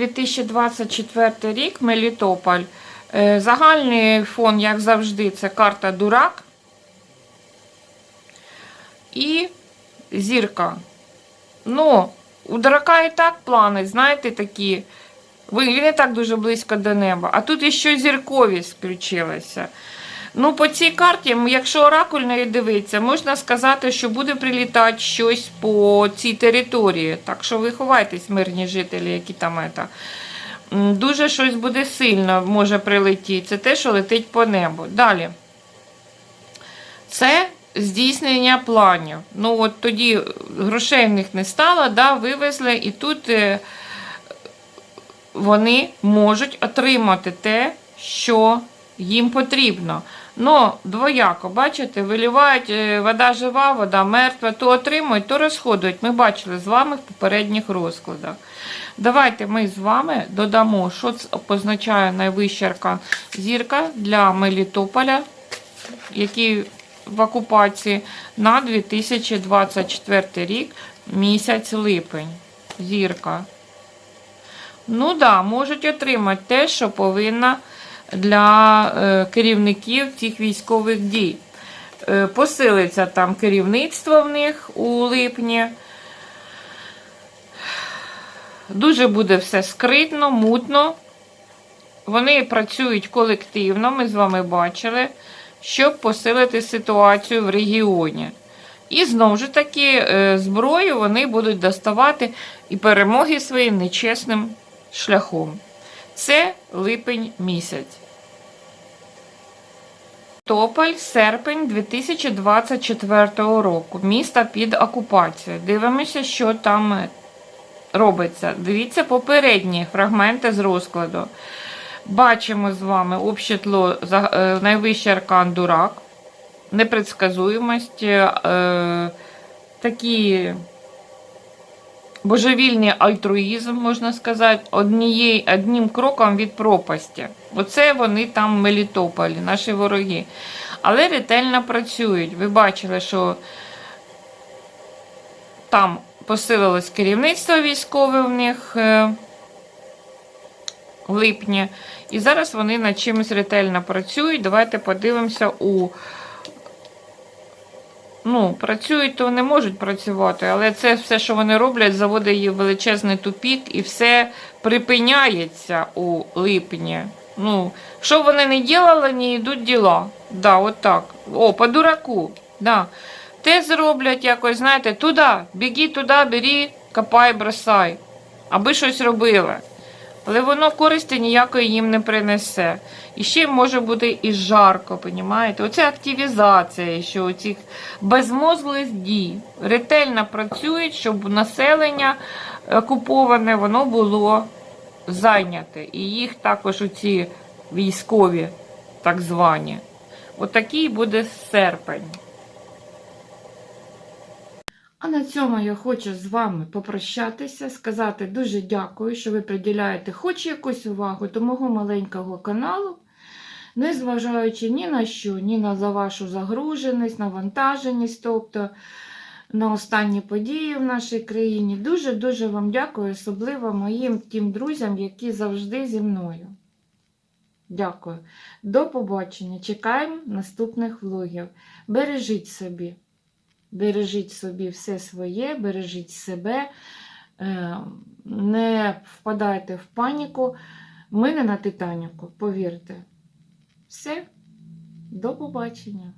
2024 рік Мелітополь. Е, Загальний фон, як завжди, це карта Дурак і зірка. Ну, у дурака і так плани, знаєте, такі. Він і так дуже близько до неба. А тут іще зірковість включилася. Ну, по цій карті, якщо оракульної дивитися, можна сказати, що буде прилітати щось по цій території. Так що ви ховайтесь, мирні жителі, які там ета. Дуже щось буде сильно може прилетіти. Це те, що летить по небу. Далі. Це здійснення планів. Ну, от тоді грошей в них не стало, да, вивезли, і тут е, вони можуть отримати те, що їм потрібно. Ну, двояко, бачите, вилівають е, вода жива, вода мертва, то отримують, то розходують. Ми бачили з вами в попередніх розкладах. Давайте ми з вами додамо, що це позначає найвища зірка для Мелітополя, який в окупації на 2024 рік, місяць липень. Зірка. Ну да, можуть отримати те, що повинна для е, керівників цих військових дій. Е, посилиться там керівництво в них у липні. Дуже буде все скритно, мутно. Вони працюють колективно, ми з вами бачили, щоб посилити ситуацію в регіоні. І знову ж таки, е, зброю вони будуть доставати і перемоги свої нечесним шляхом. Це липень місяць. Тополь, серпень 2024 року. Місто під окупацією. Дивимося, що там робиться. Дивіться попередні фрагменти з розкладу. Бачимо з вами общетло, за- е, найвищий аркан дурак, непредсказуємость, е, такі божевільний альтруїзм, можна сказати, однією, одним кроком від пропасті. Оце вони там в Мелітополі, наші вороги. Але ретельно працюють. Ви бачили, що там посилилось керівництво військове в них е, в липні. І зараз вони над чимось ретельно працюють. Давайте подивимося у. Ну, працюють, то вони можуть працювати, але це все, що вони роблять, заводить її в величезний тупік, і все припиняється у липні. Ну, що вони не ділали, не йдуть діла. Да, от так. О, по дураку. Да. Те зроблять якось, знаєте, туди, біги туди, бери, копай, бросай. Аби щось робили. Але воно користі ніякої їм не принесе. І ще може бути і жарко, понімаєте? Оце активізація, що оцих безмозглих дій ретельно працюють, щоб населення окуповане воно було зайняте. І їх також оці військові, так звані. Отакий буде серпень. А на цьому я хочу з вами попрощатися, сказати дуже дякую, що ви приділяєте хоч якусь увагу до мого маленького каналу, не зважаючи ні на що, ні на за вашу загруженість, навантаженість, тобто на останні події в нашій країні. Дуже-дуже вам дякую, особливо моїм тим друзям, які завжди зі мною. Дякую. До побачення. Чекаємо наступних влогів. Бережіть собі. Бережіть собі все своє, бережіть себе, е, не впадайте в паніку. Ми не на Титаніку, повірте. Все, до побачення.